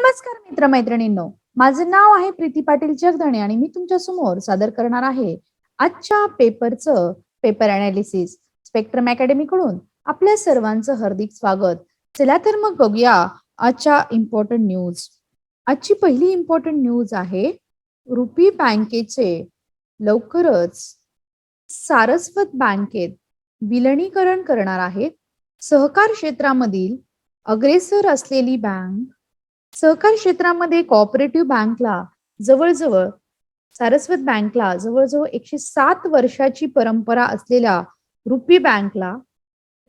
नमस्कार मित्रमैत्रिणींनो. माझं नाव आहे प्रीती पाटील जगदणे आणि मी तुमच्यासमोर सादर करणार आहे आजच्या पेपरचं पेपर अनालिसिस स्पेक्ट्रम अकॅडमी कडून आपल्या सर्वांचं हार्दिक स्वागत. चला तर मग बघूया आजच्या इम्पॉर्टंट न्यूज आजची पहिली इम्पॉर्टंट न्यूज आहे रुपी बँकेचे लवकरच सारस्वत बँकेत विलनीकरण करणार आहेत. सहकार क्षेत्रामधील अग्रेसर असलेली बँक सहकार क्षेत्रामध्ये कॉपरेटिव्ह बँकला जवळजवळ सारस्वत बँकला जवळजवळ एकशे सात वर्षाची परंपरा असलेल्या रुपी बँकला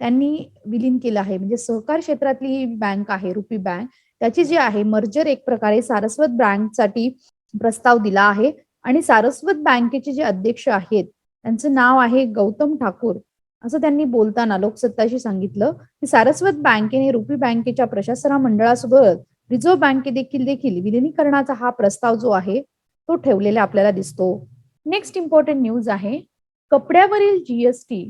त्यांनी विलीन केलं आहे. म्हणजे सहकार क्षेत्रातली ही बँक आहे रुपी बँक त्याची जी आहे मर्जर एक प्रकारे सारस्वत बँकसाठी प्रस्ताव दिला आहे. आणि सारस्वत बँकेचे जे अध्यक्ष आहेत त्यांचं नाव आहे गौतम ठाकूर. असं त्यांनी बोलताना लोकसत्ताशी सांगितलं की सारस्वत बँकेने रुपी बँकेच्या प्रशासना मंडळासोबत रिझर्व्ह बँके देखील देखील विलिनीकरणाचा हा प्रस्ताव जो आहे तो ठेवलेला आपल्याला दिसतो. नेक्स्ट इम्पॉर्टंट न्यूज आहे कपड्यावरील जीएसटी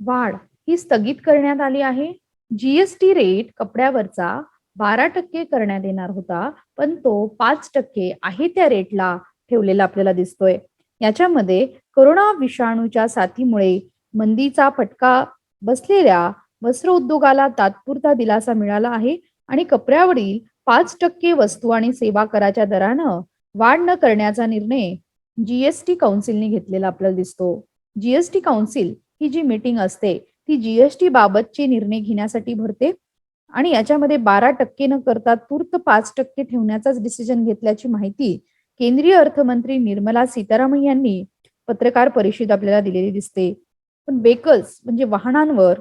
वाढ ही स्थगित करण्यात आली आहे. जीएसटी रेट कपड्यावरचा बारा टक्के करण्यात येणार होता पण तो पाच टक्के आहे त्या रेटला ठेवलेला आपल्याला दिसतोय. याच्यामध्ये कोरोना विषाणूच्या साथीमुळे मंदीचा फटका बसलेल्या वस्त्र उद्योगाला तात्पुरता दिलासा मिळाला आहे. आणि कपड्यावरील पाच टक्के वस्तू आणि सेवा कराच्या दरानं वाढ न करण्याचा निर्णय जीएसटी काउन्सिलने घेतलेला आपल्याला दिसतो. जीएसटी काउन्सिल ही जी मीटिंग असते ती जीएसटी बाबतचे निर्णय घेण्यासाठी भरते आणि याच्यामध्ये बारा टक्के न करता तूर्त पाच टक्के ठेवण्याचाच डिसिजन घेतल्याची माहिती केंद्रीय अर्थमंत्री निर्मला सीतारामन यांनी पत्रकार परिषद आपल्याला दिलेली दिसते. पण बेकल्स म्हणजे वाहनांवर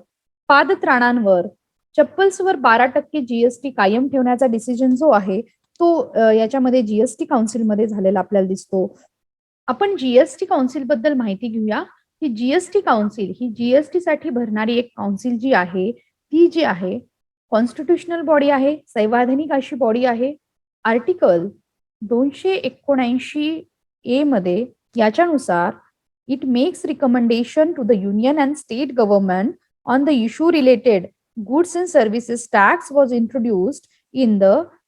पादत्राणांवर चप्पल्सवर बारा टक्के जीएसटी कायम ठेवण्याचा डिसिजन जो आहे तो याच्यामध्ये जीएसटी काउन्सिलमध्ये झालेला आपल्याला दिसतो. आपण जीएसटी काउन्सिलबद्दल माहिती घेऊया. की जीएसटी काउन्सिल ही जीएसटी साठी भरणारी एक काउन्सिल जी आहे ती जी आहे कॉन्स्टिट्युशनल बॉडी आहे संवैधानिक अशी बॉडी आहे. आर्टिकल दोनशे एकोणऐंशी ए मध्ये याच्यानुसार it makes recommendation to the union and state government on the issue related goods and services tax was introduced in the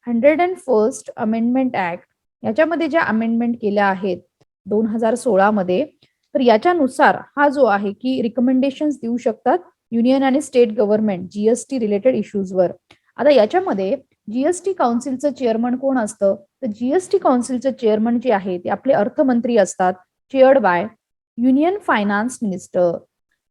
hundred and first amendment act याच्यामध्ये ज्या अमेंडमेंट केल्या आहेत दोन हजार सोळा मध्ये तर याच्यानुसार हा जो आहे की रिकमेंडेशन देऊ शकतात युनियन आणि स्टेट गव्हर्नमेंट जीएसटी रिलेटेड इश्यूजवर आता याच्यामध्ये जीएसटी काउन्सिलचं चेअरमन कोण असतं? तर जीएसटी काउन्सिलचं चेअरमन जे आहे ते आपले अर्थमंत्री असतात chaired by union finance minister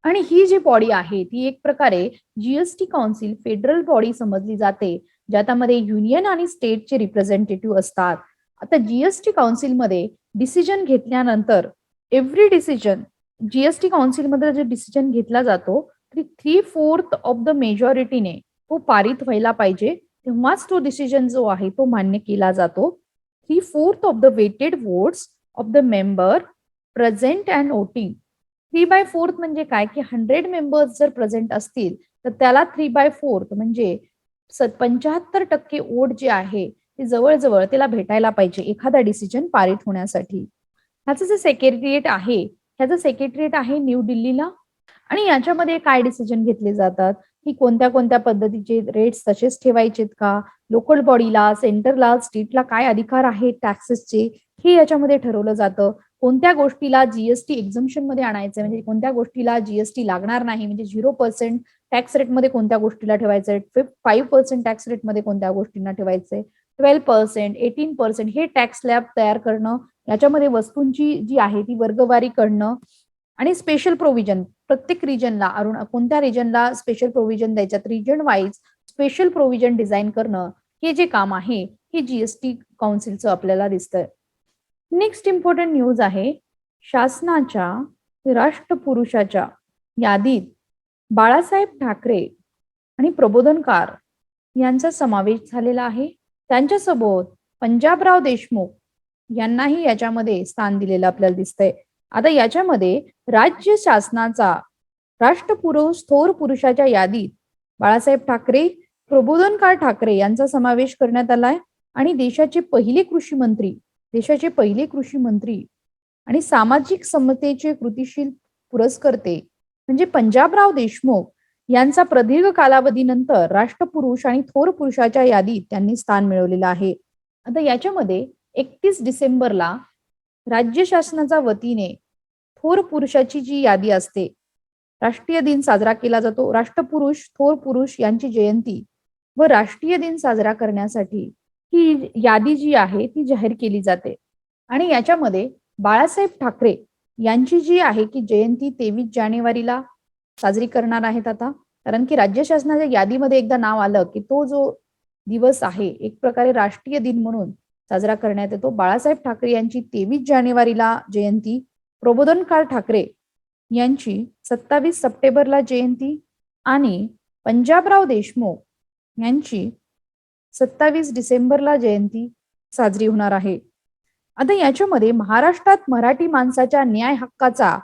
आणि ही जी बॉडी आहे ती एक प्रकारे जीएसटी काउन्सिल फेडरल बॉडी समजली जाते ज्याच्यामध्ये युनियन आणि स्टेटचे रिप्रेझेंटेटिव्ह असतात. आता जीएसटी काउन्सिलमध्ये डिसिजन घेतल्यानंतर एव्हरी डिसिजन जीएसटी काउन्सिलमध्ये जे डिसिजन घेतला जातो तरी थ्री फोर्थ ऑफ द मेजॉरिटीने तो पारित व्हायला पाहिजे. तेव्हाच तो डिसिजन जो आहे तो मान्य केला जातो. Three fourth of the weighted votes of the member present and voting three by fourth म्हणजे काय? की हंड्रेड मेंबर्स जर प्रेझेंट असतील तर त्याला थ्री बाय फोर्थ म्हणजे पंच्याहत्तर टक्के ओढ जे आहे ते जवळजवळ त्याला भेटायला पाहिजे एखादा डिसिजन पारित होण्यासाठी. ह्याचं जे सेक्रेटरिएट आहे ह्याचं सेक्रेटरिएट आहे न्यू दिल्लीला आणि याच्यामध्ये काय डिसिजन घेतले जातात? की कोणत्या कोणत्या पद्धतीचे रेट्स तसेच ठेवायचेत का? लोकल बॉडीला सेंटरला स्टेटला काय अधिकार आहेत? टॅक्सेसचे हे याच्यामध्ये ठरवलं जातं. कोणत्या गोष्टीला जीएसटी एक्झम्शनमध्ये आणायचं म्हणजे कोणत्या गोष्टीला जीएसटी लागणार नाही? म्हणजे झिरो पर्सेंट टॅक्स रेटमध्ये कोणत्या गोष्टीला ठेवायचंय? फाईव्ह पर्सेंट टॅक्स रेटमध्ये कोणत्या गोष्टींना ठेवायचंय? ट्वेल्व पर्सेंट एटीन पर्सेंट हे टॅक्स स्लॅब तयार करणं याच्यामध्ये वस्तूंची जी आहे ती वर्गवारी करणं आणि स्पेशल प्रोव्हिजन प्रत्येक रिजनला अरुण कोणत्या रिजनला special provision द्यायच्यात? Region wise special provision design करणं हे जे काम आहे हे जीएसटी काउन्सिलचं आपल्याला दिसतंय. नेक्स्ट इम्पॉर्टंट न्यूज आहे शासनाच्या राष्ट्रपुरुषाच्या यादीत बाळासाहेब ठाकरे आणि प्रबोधनकार यांचा समावेश झालेला आहे. त्यांच्यासोबत पंजाबराव देशमुख यांनाही याच्यामध्ये स्थान दिलेलं आपल्याला दिसतंय. आता याच्यामध्ये राज्य शासनाचा राष्ट्रपुरुष थोर पुरुषाच्या यादीत बाळासाहेब ठाकरे प्रबोधनकार ठाकरे यांचा समावेश करण्यात आलाय. आणि देशाचे पहिले कृषी मंत्री देशाचे पहिले कृषी मंत्री आणि सामाजिक समतेचे कृतिशील पुरस्कर्ते म्हणजे पंजाबराव देशमुख यांचा प्रदीर्घ कालावधीनंतर राष्ट्रपुरुष आणि थोर पुरुषाच्या यादीत त्यांनी स्थान मिळवलेलं आहे. आता याच्यामध्ये एकतीस डिसेंबरला राज्य शासनाच्या वतीने थोर पुरुषाची जी यादी असते राष्ट्रीय दिन साजरा केला जातो. राष्ट्रपुरुष थोर पुरुष यांची जयंती व राष्ट्रीय दिन साजरा करण्यासाठी ही यादी जी आहे ती जाहीर केली जाते. आणि याच्यामध्ये बाळासाहेब ठाकरे यांची जी आहे की जयंती तेवीस जानेवारीला साजरी करणार आहेत आता. कारण की राज्य शासनाच्या यादीमध्ये एकदा नाव आलं की तो जो दिवस आहे एक प्रकारे राष्ट्रीय दिन म्हणून साजरा करण्यात येतो. बाळासाहेब ठाकरे यांची तेवीस जानेवारीला जयंती प्रबोधनकार ठाकरे यांची सत्तावीस सप्टेंबरला जयंती आणि पंजाबराव देशमुख यांची सत्तावीस डिसेंबरला जयंती साजरी होणार आहे. आता याच्यामध्ये महाराष्ट्रात मराठी माणसाच्या न्याय हक्काचा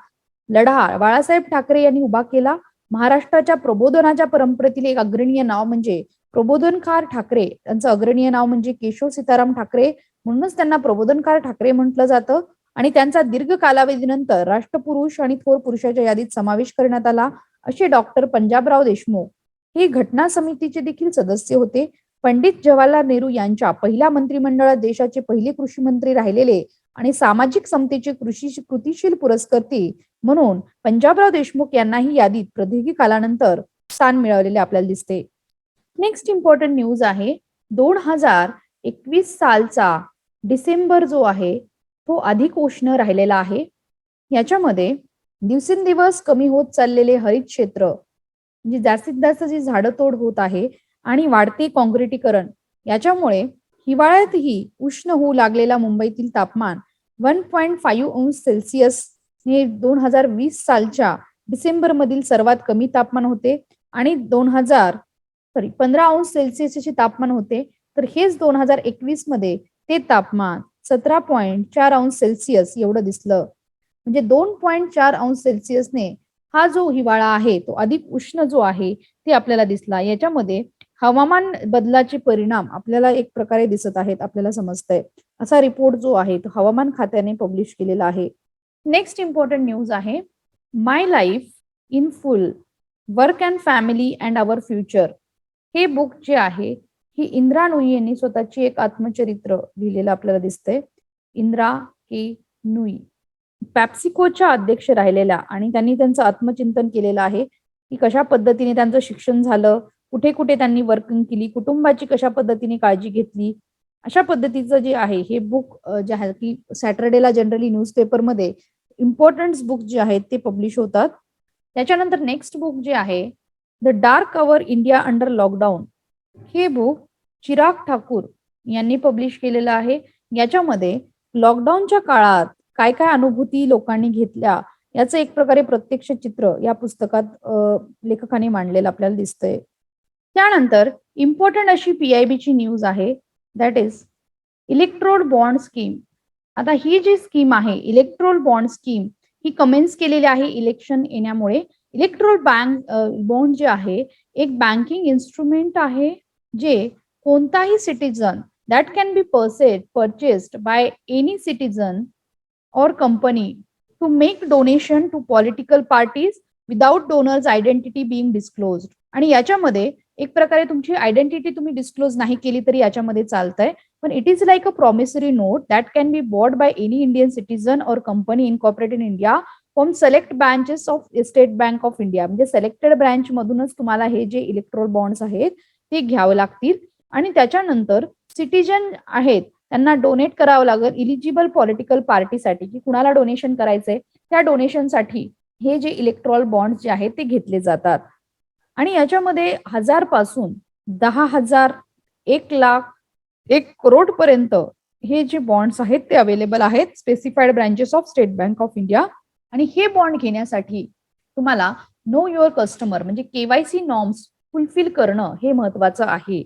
लढा बाळासाहेब ठाकरे यांनी उभा केला. महाराष्ट्राच्या प्रबोधनाच्या परंपरेतील एक अग्रणीय नाव म्हणजे प्रबोधनकार ठाकरे. त्यांचं अग्रणीय नाव म्हणजे केशव सीताराम ठाकरे. म्हणूनच त्यांना प्रबोधनकार ठाकरे म्हटलं जातं. आणि त्यांचा दीर्घ कालावधीनंतर राष्ट्रपुरुष आणि थोर पुरुषाच्या यादीत समावेश करण्यात आला. असे डॉक्टर पंजाबराव देशमुख हे घटना समितीचे देखील सदस्य होते. पंडित जवाहरलाल नेहरू यांच्या पहिल्या मंत्रिमंडळात देशाचे पहिले कृषी मंत्री राहिलेले आणि सामाजिक समतेचे कृषी कृतिशील पुरस्कर्ते म्हणून पंजाबराव देशमुख यांनाही यादीत प्रदीर्घ कालानंतर स्थान मिळवलेले आपल्याला दिसते. नेक्स्ट इम्पॉर्टंट न्यूज आहे. दोन हजार एकवीस सालचा डिसेंबर जो आहे तो अधिक उष्ण राहिलेला आहे. याच्यामध्ये दिवसेंदिवस कमी होत चाललेले हरित क्षेत्र म्हणजे जास्तीत जास्त जी झाडं तोड होत आहे आणि वाढते काँक्रिटीकरण. याच्यामुळे हिवाळ्यातही उष्ण होऊ लागलेला मुंबईतील तापमान वन पॉईंट फाईव्ह अंश सेल्सिअस हे दोन हजार वीस सालच्या डिसेंबर मधील सर्वात कमी तापमान होते आणि दोन हजार सॉरी पंधरा अंश सेल्सिअसचे तापमान होते तर हेच दोन हजार एकवीसमध्ये ते तापमान सतरा पॉईंट चार अंश सेल्सिअस एवढं दिसलं. म्हणजे दोन पॉईंट चार अंश सेल्सिअसने हा जो हिवाळा आहे तो अधिक उष्ण जो आहे ते आपल्याला दिसला. याच्यामध्ये हवामान बदलाचे परिणाम आपल्याला एक प्रकारे दिसत आहेत आपल्याला समजतंय. असा रिपोर्ट जो आहे तो हवामान खात्याने पब्लिश केलेला आहे. नेक्स्ट इम्पॉर्टंट न्यूज आहे my life in full work and family and our future हे बुक जे आहे ही इंद्रा नुई यांनी स्वतःची एक आत्मचरित्र लिहिलेलं आपल्याला दिसतंय. इंद्रा के नुई. पॅप्सिकोच्या अध्यक्ष राहिलेल्या आणि त्यांनी त्यांचं आत्मचिंतन केलेलं आहे की कशा पद्धतीने त्यांचं शिक्षण झालं कुठे कुठे त्यांनी वर्किंग केली कुटुंबाची कशा पद्धतीने काळजी घेतली अशा पद्धतीचं जे आहे हे बुक जे आहे की सॅटरडेला जनरली न्यूजपेपरमध्ये इम्पॉर्टंट बुक जे आहेत ते पब्लिश होतात. त्याच्यानंतर नेक्स्ट बुक जे आहे the dark cover India under lockdown हे बुक चिराग ठाकूर यांनी पब्लिश केलेलं आहे. याच्यामध्ये लॉकडाऊनच्या काळात काय काय अनुभूती लोकांनी घेतल्या याचं एक प्रकारे प्रत्यक्ष चित्र या पुस्तकात लेखकाने मांडलेलं आपल्याला दिसतंय. त्यानंतर इम्पॉर्टंट अशी पीआयबीची न्यूज आहे. That is electoral bond scheme आता ही जी स्कीम आहे इलेक्ट्रोल बॉन्ड स्कीम ही कमेन्स केलेली आहे इलेक्शन येण्यामुळे. इलेक्ट्रोल बँक बॉन्ड जे आहे एक बँकिंग इन्स्ट्रुमेंट आहे जे कोणताही citizen that can be purchased purchased by any citizen or company to make donation to political parties without donor's identity being disclose आणि याच्यामध्ये एक प्रकारे तुमची आयडेंटिटी तुम्ही डिस्क्लोज नाही केली तरी याच्यामध्ये चालतंय. पण it is like a promissory note that can be bought by any Indian citizen or company incorporate in India from select branches of State Bank of India म्हणजे सिलेक्टेड ब्रँच मधूनच तुम्हाला हे जे इलेक्ट्रोल बॉन्ड्स आहेत ते घ्यावे लागतील. आणि त्याच्यानंतर सिटीजन आहेत त्यांना डोनेट करावं लागेल इलिजिबल पॉलिटिकल पार्टीसाठी की कुणाला डोनेशन करायचंय त्या डोनेशनसाठी हे जे इलेक्ट्रॉल बॉन्ड्स जे आहेत ते घेतले जातात. आणि याच्यामध्ये हजारपासून दहा हजार एक लाख एक करोड पर्यंत हे जे बॉन्ड्स आहेत ते अवेलेबल आहेत specified branches of State Bank of India आणि हे बॉन्ड घेण्यासाठी तुम्हाला नो युअर कस्टमर म्हणजे केवायसी नॉर्म्स फुलफिल करणं हे महत्वाचं आहे.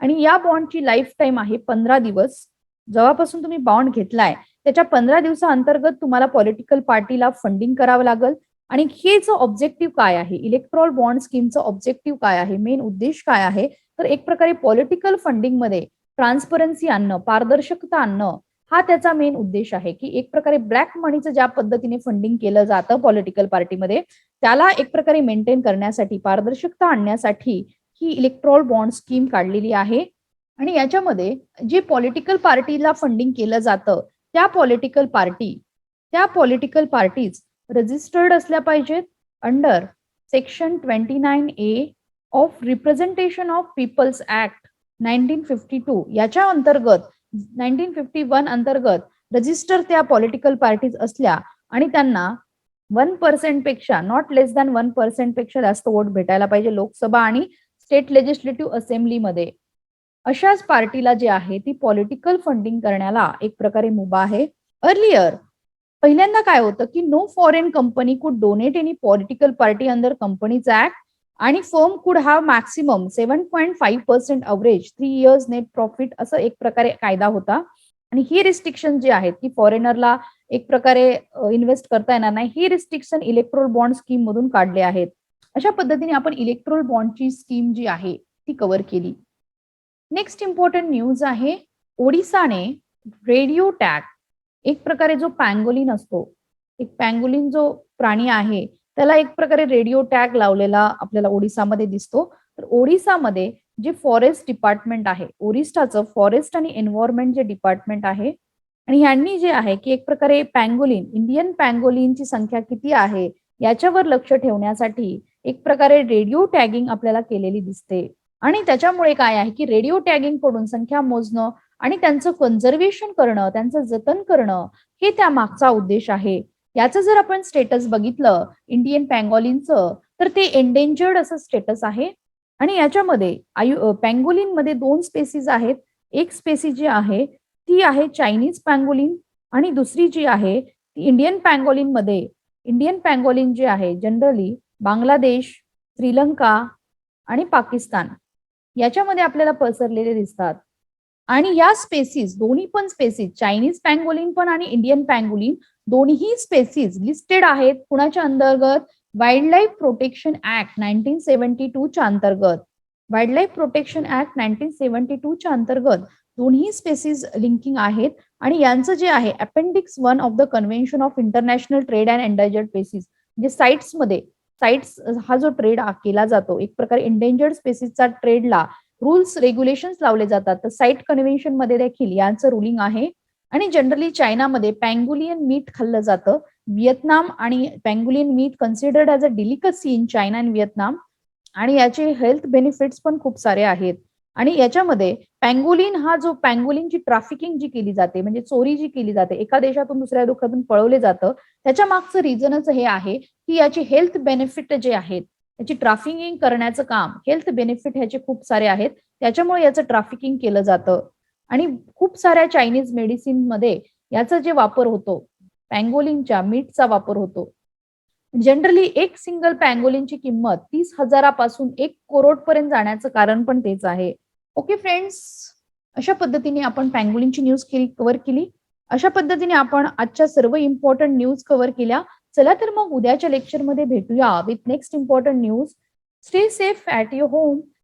आणि या बॉन्डची लाईफ टाईम आहे पंधरा दिवस. जेव्हापासून तुम्ही बॉन्ड घेतलाय त्याच्या पंधरा दिवसाअंतर्गत तुम्हाला पॉलिटिकल पार्टीला फंडिंग करावं लागेल. आणि हेच ऑब्जेक्टिव्ह काय आहे? इलेक्ट्रॉल बॉन्ड स्कीमचं ऑब्जेक्टिव्ह काय आहे? मेन उद्देश काय आहे? तर एक प्रकारे पॉलिटिकल फंडिंगमध्ये ट्रान्सपरन्सी आणणं पारदर्शकता आणणं हा त्याचा मेन उद्देश आहे की एक प्रकारे ब्लॅक मनीचं ज्या पद्धतीने फंडिंग केलं जातं पॉलिटिकल पार्टीमध्ये त्याला एक प्रकारे मेंटेन करण्यासाठी पारदर्शकता आणण्यासाठी ही इलेक्ट्रॉल बॉन्ड स्कीम काढलेली आहे. आणि याच्यामध्ये जे पॉलिटिकल पार्टीला फंडिंग केलं जातं त्या पॉलिटिकल पार्टी त्या पॉलिटिकल पार्टीज रजिस्टर्ड असल्या पाहिजेत under section twenty nine A of representation of people's act nineteen fifty two याच्या अंतर्गत नाईन्टीन फिफ्टी वन अंतर्गत रजिस्टर त्या पॉलिटिकल पार्टीज असल्या आणि त्यांना वन पर्सेंटपेक्षा नॉट लेस दॅन वन पर्सेंटपेक्षा जास्त वोट भेटायला पाहिजे लोकसभा आणि स्टेट लेजिस्लेटिव्ह असेंब्लीमध्ये अशाच पार्टीला जे आहे ती पॉलिटिकल फंडिंग करण्याला एक प्रकारे मुभा आहे. अर्लियर पहिल्यांदा काय होतं की no foreign company could donate any political party under companies act आणि firm could have maximum seven point five percent average three years net profit असं एक प्रकारे कायदा होता. आणि ही रिस्ट्रिक्शन जी आहेत की फॉरेनरला एक प्रकारे इन्व्हेस्ट करता येणार नाही ही रिस्ट्रिक्शन इलेक्ट्रोल बॉन्ड स्कीम मधून काढले आहेत. अशा पद्धतीने आपण इलेक्ट्रोल बॉन्डची स्कीम जी आहे ती कव्हर केली. नेक्स्ट इम्पॉर्टंट न्यूज आहे ओडिसाने रेडिओ टॅग एक प्रकारे जो पँगोलिन असतो एक पँगोलिन जो प्राणी आहे त्याला एक प्रकारे रेडिओ टॅग लावलेला आपल्याला ओडिसामध्ये दिसतो. तर ओडिसामध्ये जे फॉरेस्ट डिपार्टमेंट आहे ओरिस्टाचं फॉरेस्ट आणि एन्व्हायरमेंट जे डिपार्टमेंट आहे आणि ह्यांनी जे आहे की एक प्रकारे पँगोलिन इंडियन पँगोलिनची संख्या किती आहे याच्यावर लक्ष ठेवण्यासाठी एक प्रकारे रेडिओ टॅगिंग आपल्याला केलेली दिसते. आणि त्याच्यामुळे काय आहे की रेडिओ टॅगिंगकडून संख्या मोजणं आणि त्यांचं कन्झर्वेशन करणं त्यांचं जतन करणं हे त्या मागचा उद्देश आहे. याचं जर आपण स्टेटस बघितलं इंडियन पँगॉलिनचं तर ते एंडेंजर्ड असं स्टेटस आहे. आणि याच्यामध्ये आयु पँगोलिनमध्ये दोन स्पेसीज आहेत. एक स्पेसी जी आहे ती आहे चायनीज पँगोलिन आणि दुसरी जी आहे ती इंडियन पँगोलिनमध्ये इंडियन पँगोलिन जे आहे जनरली बांगलादेश श्रीलंका आणि पाकिस्तान. याच्यामध्ये आपल्याला पसरलेले दिसतात. आणि या स्पेसीज दोन्ही पण स्पेसीज चायनीज पँगोलिन पण आणि इंडियन पँगोलिन दोन्ही स्पेसीज लिस्टेड आहेत कुणाच्या अंतर्गत? Wildlife protection act nineteen seventy two च्या अंतर्गत. Wildlife protection act nineteen seventy two च्या अंतर्गत दोन्ही स्पेसीज लिंकिंग आहेत. आणि यांचं जे आहे appendix one of the convention of international trade and endangered species म्हणजे साईट्समध्ये साईट्स हा जो ट्रेड केला जातो एक प्रकारे इंडेंजर्ड स्पेसीसचा ट्रेडला रूल्स रेग्युलेशन्स लावले जातात. तर साईट कन्व्हेन्शनमध्ये देखील यांचं रुलिंग आहे. आणि जनरली चायनामध्ये पँगुलियन मीट खाल्लं जातं. व्हिएतनाम आणि pangolin meat considered as a delicacy in China and Vietnam आणि याचे हेल्थ बेनिफिट्स पण खूप सारे आहेत. आणि याच्यामध्ये पँगोलिन हा जो पँगुलिनची ट्राफिकिंग जी केली जाते म्हणजे चोरी जी केली जाते एका देशातून दुसऱ्या देशातून पळवले जातं त्याच्या मागचं रिझनच हे आहे की याचे हेल्थ बेनिफिट जे आहेत याची ट्राफिकिंग करण्याचं काम हेल्थ बेनिफिट ह्याचे खूप सारे आहेत. त्याच्यामुळे याचं ट्राफिकिंग केलं जातं. आणि खूप साऱ्या चायनीज मेडिसिनमध्ये याचा जे वापर होतो पँगोलिनच्या मीठचा वापर होतो. जनरली एक सिंगल पँगोलिनची किंमत तीस हजारापासून एक करोड पर्यंत जाण्याचं कारण पण तेच आहे. ओके फ्रेंड्स अशा पद्धतीने आपण पँगोलिनची न्यूज केली कव्हर केली. अशा पद्धतीने आपण आजच्या सर्व इम्पॉर्टंट न्यूज कव्हर केल्या. चला तर मग उद्याच्या लेक्चरमध्ये भेटूया with next important news stay safe at your home